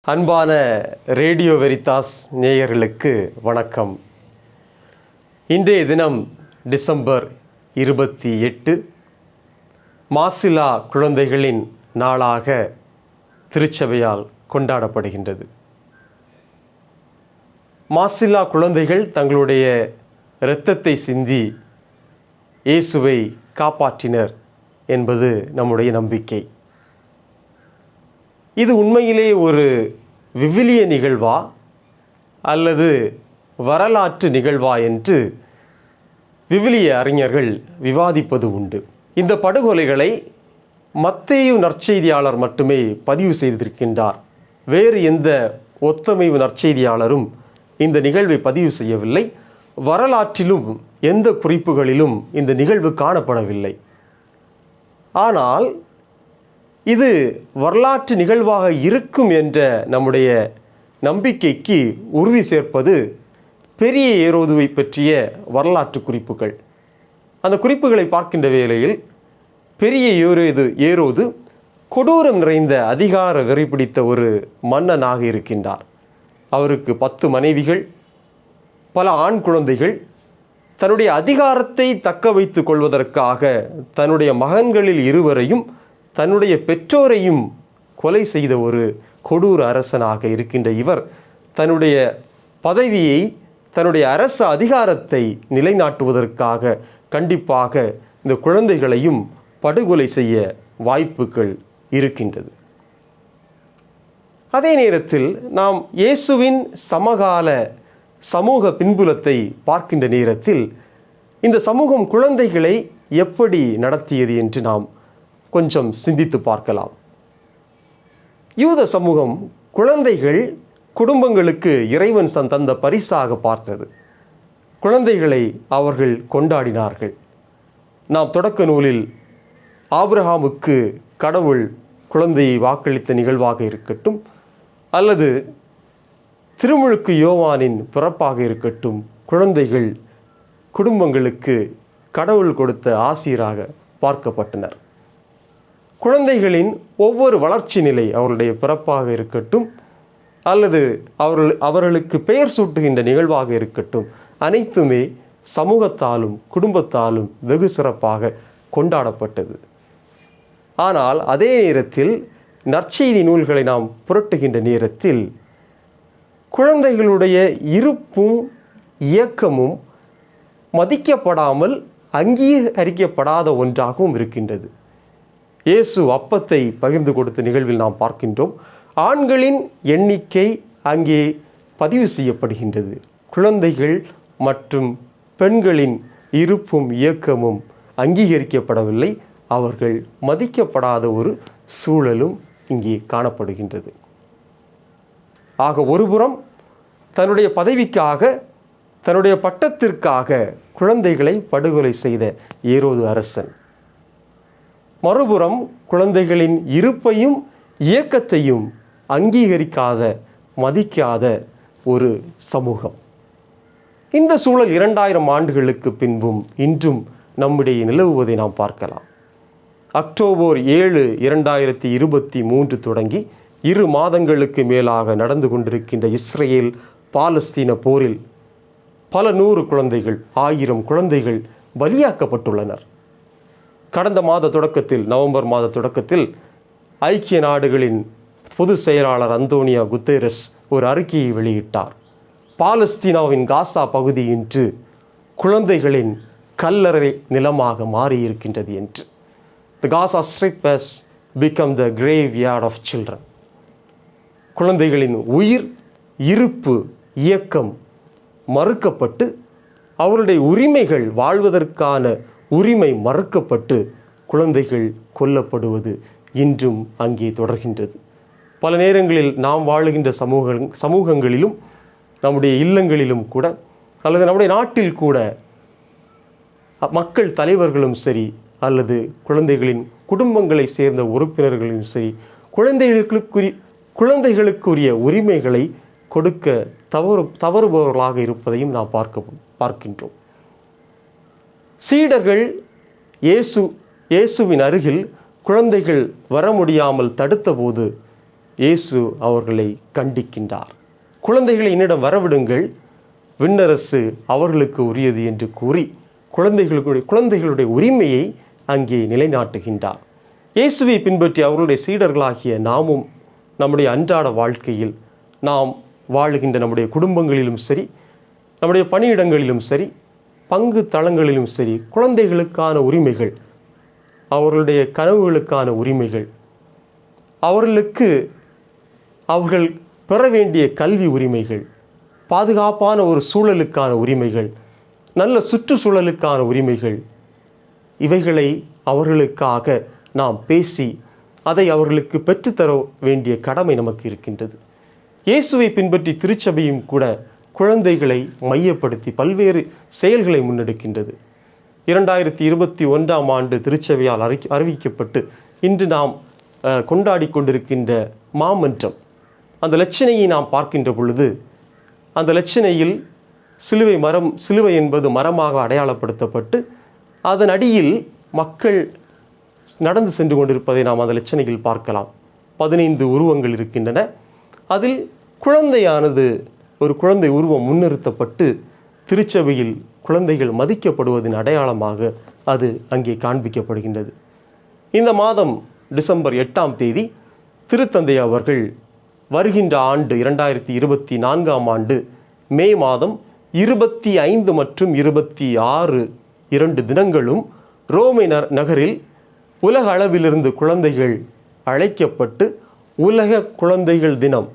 அன்பான radio Veritas நேயர்களுக்கு வணக்கம். இன்றைய தினம் டிசம்பர் இருபத்தி எட்டு மாசிலா குழந்தைகளின் நாளாக திருச்சபையால் கொண்டாடப்படுகின்றது. மாசில்லா குழந்தைகள் தங்களுடைய இரத்தத்தை சிந்தி இயேசுவை காப்பாற்றினர் என்பது நம்முடைய நம்பிக்கை. இது உண்மையிலே ஒரு விவிலிய நிகழ்வா? அல்லது வரலாற்று நிகழ்வா என்று விவிலிய அறிஞர்கள் விவாதிப்பது உண்டு. இந்த படுகொலைகளை மத்தேயு நற்செய்தியாளர் மட்டுமே பதிவு செய்திருக்கின்றார். வேறு எந்த ஒத்தமைவு நற்செய்தியாளரும் இந்த நிகழ்வை பதிவு செய்யவில்லை. வரலாற்றிலும் எந்த குறிப்புகளிலும் இந்த நிகழ்வு காணப்படவில்லை. ஆனால் இது வரலாற்று நிகழ்வாக இருக்கும் என்ற நம்முடைய நம்பிக்கைக்கு உறுதி சேர்ப்பது பெரிய ஏரோதுவை பற்றிய வரலாற்று குறிப்புகள். அந்த குறிப்புகளை பார்க்கின்ற வேளையில் பெரிய ஏரோது ஏரோது கொடூரம் நிறைந்த அதிகார வெறி பிடித்த ஒரு மன்னனாக இருக்கின்றார். அவருக்கு பத்து மனைவிகள் பல ஆண் குழந்தைகள் தன்னுடைய அதிகாரத்தை தக்க வைத்து கொள்வதற்காக தன்னுடைய மகன்களில் இருவரையும் தன்னுடைய பெற்றோரையும் கொலை செய்த ஒரு கொடூர அரசனாக இருக்கின்ற இவர் தன்னுடைய பதவியை தன்னுடைய அரசு அதிகாரத்தை நிலைநாட்டுவதற்காக கண்டிப்பாக இந்த குழந்தைகளையும் படுகொலை செய்ய வாய்ப்புகள் இருக்கின்றது. அதே நேரத்தில் நாம் இயேசுவின் சமகால சமூக பின்புலத்தை பார்க்கின்ற நேரத்தில் இந்த சமூகம் குழந்தைகளை எப்படி நடத்தியது என்று நாம் கொஞ்சம் சிந்தித்து பார்க்கலாம். யூத சமூகம் குழந்தைகள் குடும்பங்களுக்கு இறைவன் சந்தந்த பரிசாக பார்த்தது. குழந்தைகளை அவர்கள் கொண்டாடினார்கள். நாம் தொடக்க நூலில் ஆப்ரஹாமுக்கு கடவுள் குழந்தையை வாக்களித்த நிகழ்வாக இருக்கட்டும் அல்லது திருமுழுக்கு யோவானின் பிறப்பாக இருக்கட்டும் குழந்தைகள் குடும்பங்களுக்கு கடவுள் கொடுத்த ஆசிரியராக பார்க்கப்பட்டனர். குழந்தைகளின் ஒவ்வொரு வளர்ச்சி நிலை அவருடைய பிறப்பாக இருக்கட்டும் அல்லது அவர்கள் அவர்களுக்கு பெயர் சூட்டுகின்ற நிகழ்வாக இருக்கட்டும் அனைத்துமே சமூகத்தாலும் குடும்பத்தாலும் வெகு சிறப்பாக கொண்டாடப்பட்டது. ஆனால் அதே நேரத்தில் நற்செய்தி நூல்களை நாம் புரட்டுகின்ற நேரத்தில் குழந்தைகளுடைய இருப்பும் இயக்கமும் மதிக்கப்படாமல் அங்கீகரிக்கப்படாத ஒன்றாகவும் இருக்கின்றது. இயேசு அப்பத்தை பகிர்ந்து கொடுத்த நிகழ்வில் நாம் பார்க்கின்றோம். ஆண்களின் எண்ணிக்கை அங்கே பதிவு செய்யப்படுகின்றது. குழந்தைகள் மற்றும் பெண்களின் இருப்பும் இயக்கமும் அங்கீகரிக்கப்படவில்லை. அவர்கள் மதிக்கப்படாத ஒரு சூழலும் இங்கே காணப்படுகின்றது. ஆக ஒருபுறம் தன்னுடைய பதவிக்காக தன்னுடைய பட்டத்திற்காக குழந்தைகளை படுகொலை செய்த ஏரோது அரசன். மறுபுறம் குழந்தைகளின் இருப்பையும் இயக்கத்தையும் அங்கீகரிக்காத மதிக்காத ஒரு சமூகம். இந்த சூழல் இரண்டாயிரம் ஆண்டுகளுக்கு பின்பும் இன்றும் நம்முடைய நிலவுவதை நாம் பார்க்கலாம். அக்டோபர் ஏழு இரண்டாயிரத்தி இருபத்தி மூன்று தொடங்கி இரு மாதங்களுக்கு மேலாக நடந்து கொண்டிருக்கின்ற இஸ்ரேல் பாலஸ்தீன போரில் பல நூறு குழந்தைகள் ஆயிரம் குழந்தைகள் பலியாக்கப்பட்டுள்ளனர். கடந்த மாத தொடக்கத்தில் நவம்பர் மாத தொடக்கத்தில் ஐக்கிய நாடுகளின் பொதுச் செயலாளர் அந்தோனியா குத்தேரஸ் ஒரு அறிக்கையை வெளியிட்டார். பாலஸ்தீனாவின் காசா பகுதி இன்று குழந்தைகளின் கல்லறை நிலமாக மாறியிருக்கின்றது என்று. The Gaza strip has become the graveyard of children குழந்தைகளின் உயிர் இருப்பு இயக்கம் மறுக்கப்பட்டு அவருடைய உரிமைகள் வாழ்வதற்கான உரிமை மறுக்கப்பட்டு குழந்தைகள் கொல்லப்படுவது இன்றும் அங்கே தொடர்கின்றது. பல நேரங்களில் நாம் வாழுகின்ற சமூக சமூகங்களிலும் நம்முடைய இல்லங்களிலும் கூட அல்லது நம்முடைய நாட்டில் கூட மக்கள் தலைவர்களும் சரி அல்லது குழந்தைகளின் குடும்பங்களை சேர்ந்த உறுப்பினர்களும் சரி குழந்தைகளுக்குரிய குழந்தைகளுக்குரிய உரிமைகளை கொடுக்க தவறு தவறுபவர்களாக இருப்பதையும் நாம் பார்க்க பார்க்கின்றோம். சீடர்கள் இயேசு இயேசுவின் அருகில் குழந்தைகள் வர முடியாமல் தடுத்தபோது இயேசு அவர்களை கண்டிக்கின்றார். குழந்தைகளை என்னிடம் வரவிடுங்கள் விண்ணரசு அவர்களுக்கு உரியது என்று கூறி குழந்தைகளுடைய குழந்தைகளுடைய உரிமையை அங்கே நிலைநாட்டுகின்றார். இயேசுவை பின்பற்றி அவர்களுடைய சீடர்களாகிய நாமும் நம்முடைய அன்றாட வாழ்க்கையில் நாம் வாழுகின்ற நம்முடைய குடும்பங்களிலும் சரி நம்முடைய பணியிடங்களிலும் சரி பங்கு தளங்களிலும் சரி குழந்தைகளுக்கான உரிமைகள் அவர்களுடைய கனவுகளுக்கான உரிமைகள் அவர்களுக்கு அவர்கள் பெற வேண்டிய கல்வி உரிமைகள் பாதுகாப்பான ஒரு சூழலுக்கான உரிமைகள் நல்ல சுற்றுச்சூழலுக்கான உரிமைகள் இவைகளை அவர்களுக்காக நாம் பேசி அதை அவர்களுக்கு பெற்றுத்தர வேண்டிய கடமை நமக்கு இருக்கின்றது. இயேசுவை பின்பற்றி திருச்சபையும் கூட குழந்தைகளை மையப்படுத்தி பல்வேறு செயல்களை முன்னெடுக்கின்றது. இரண்டாயிரத்தி இருபத்தி ஒன்றாம் ஆண்டு திருச்சபையால் அறி அறிவிக்கப்பட்டு இன்று நாம் கொண்டாடி கொண்டிருக்கின்ற மாமன்றம். அந்த லட்சணையை நாம் பார்க்கின்ற பொழுது அந்த லட்சணையில் சிலுவை மரம் சிலுவை என்பது மரமாக அடையாளப்படுத்தப்பட்டு அதன் அடியில் மக்கள் நடந்து சென்று கொண்டிருப்பதை நாம் அந்த லட்சணையில் பார்க்கலாம். பதினைந்து உருவங்கள் இருக்கின்றன. அதில் குழந்தையானது ஒரு குழந்தை உருவம் முன்னிறுத்தப்பட்டு திருச்சபையில் குழந்தைகள் மதிக்கப்படுவதின் அடையாளமாக அது அங்கே காண்பிக்கப்படுகின்றது. இந்த மாதம் டிசம்பர் எட்டாம் தேதி திருத்தந்தை அவர்கள் வருகின்ற ஆண்டு இரண்டாயிரத்தி இருபத்தி நான்காம் ஆண்டு மே மாதம் இருபத்தி ஐந்து மற்றும் இருபத்தி ஆறு இரண்டு தினங்களும் ரோமை ந- நகரில் உலக அளவிலிருந்து குழந்தைகள் அழைக்கப்பட்டு உலக குழந்தைகள் தினம்.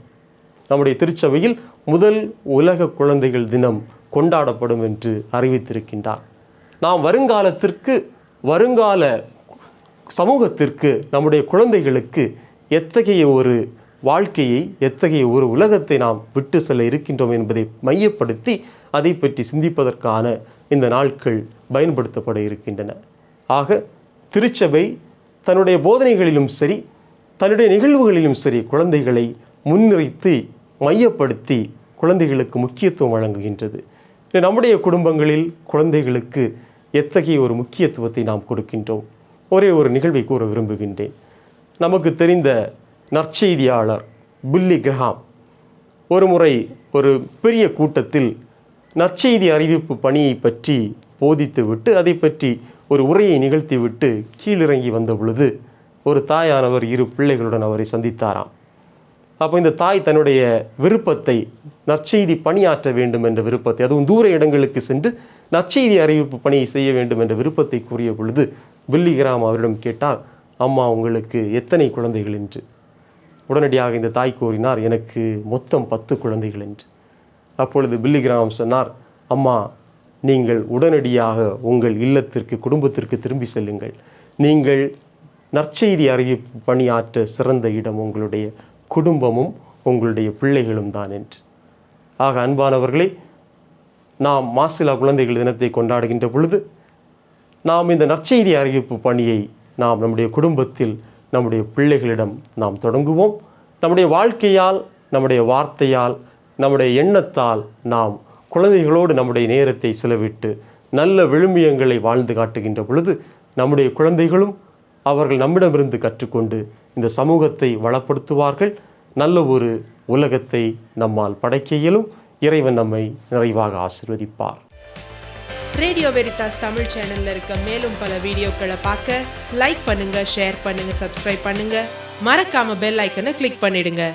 நம்முடைய திருச்சபையில் முதல் உலக குழந்தைகள் தினம் கொண்டாடப்படும் என்று அறிவித்திருக்கின்றார். நாம் வருங்காலத்திற்கு வருங்கால சமூகத்திற்கு நம்முடைய குழந்தைகளுக்கு எத்தகைய ஒரு வாழ்க்கையை எத்தகைய ஒரு உலகத்தை நாம் விட்டு செல்ல இருக்கின்றோம் என்பதை மையப்படுத்தி அதை பற்றி சிந்திப்பதற்கான இந்த நாட்கள் பயன்படுத்தப்பட இருக்கின்றன. ஆக திருச்சபை தன்னுடைய போதனைகளிலும் சரி தன்னுடைய நிகழ்வுகளிலும் சரி குழந்தைகளை முன்னிறுத்தி மையப்படுத்தி குழந்தைகளுக்கு முக்கியத்துவம் வழங்குகின்றது. நம்முடைய குடும்பங்களில் குழந்தைகளுக்கு எத்தகைய ஒரு முக்கியத்துவத்தை நாம் கொடுக்கின்றோம்? ஒரே ஒரு நிகழ்வை கூற விரும்புகின்றேன். நமக்கு தெரிந்த நற்செய்தியாளர் பில்லி கிரஹாம் ஒரு முறை ஒரு பெரிய கூட்டத்தில் நற்செய்தி அறிவிப்பு பணியை பற்றி போதித்துவிட்டு அதை பற்றி ஒரு உரையை நிகழ்த்திவிட்டு கீழிறங்கி வந்த பொழுது ஒரு தாயானவர் இரு பிள்ளைகளுடன் அவரை சந்தித்தாராம். அப்போ இந்த தாய் தன்னுடைய விருப்பத்தை நற்செய்தி பணியாற்ற வேண்டும் என்ற விருப்பத்தை அதுவும் தூர இடங்களுக்கு சென்று நற்செய்தி அறிவிப்பு பணியை செய்ய வேண்டும் என்ற விருப்பத்தை கூறிய பொழுது பில்லிகிராம் அவரிடம் கேட்டார் அம்மா உங்களுக்கு எத்தனை குழந்தைகள் என்று? உடனடியாக இந்த தாய் கூறினார் எனக்கு மொத்தம் பத்து குழந்தைகள் என்று. அப்பொழுது பில்லிகிராம் சொன்னார் அம்மா நீங்கள் உடனடியாக உங்கள் இல்லத்திற்கு குடும்பத்திற்கு திரும்பி செல்லுங்கள். நீங்கள் நற்செய்தி அறிவிப்பு பணியாற்ற சிறந்த இடம் உங்களுடைய குடும்பமும் உங்களுடைய பிள்ளைகளும் தான் என்று. ஆக அன்பானவர்களே நாம் மாசிலா குழந்தைகள் தினத்தை கொண்டாடுகின்ற பொழுது நாம் இந்த நற்செய்தி அறிவிப்பு பணியை நாம் நம்முடைய குடும்பத்தில் நம்முடைய பிள்ளைகளிடம் நாம் தொடங்குவோம். நம்முடைய வாழ்க்கையால் நம்முடைய வார்த்தையால் நம்முடைய எண்ணத்தால் நாம் குழந்தைகளோடு நம்முடைய நேரத்தை செலவிட்டு நல்ல விழுமியங்களை வாழ்ந்து காட்டுகின்ற பொழுது நம்முடைய குழந்தைகளும் அவர்கள் நம்மிடமிருந்து கற்றுக்கொண்டு இந்த சமூகத்தை வளப்படுத்துவார்கள். நல்ல ஒரு உலகத்தை நம்மால் படைக்க இயலும். இறைவன் நம்மை நிறைவாக ஆசிர்வதிப்பார். ரேடியோ வெரிதாஸ் தமிழ் சேனல்ல இருக்க மேலும் பல வீடியோக்களை பார்க்க லைக் பண்ணுங்க ஷேர் பண்ணுங்க சப்ஸ்கிரைப் பண்ணுங்க. மறக்காம பெல் ஐக்கனை கிளிக் பண்ணிடுங்க.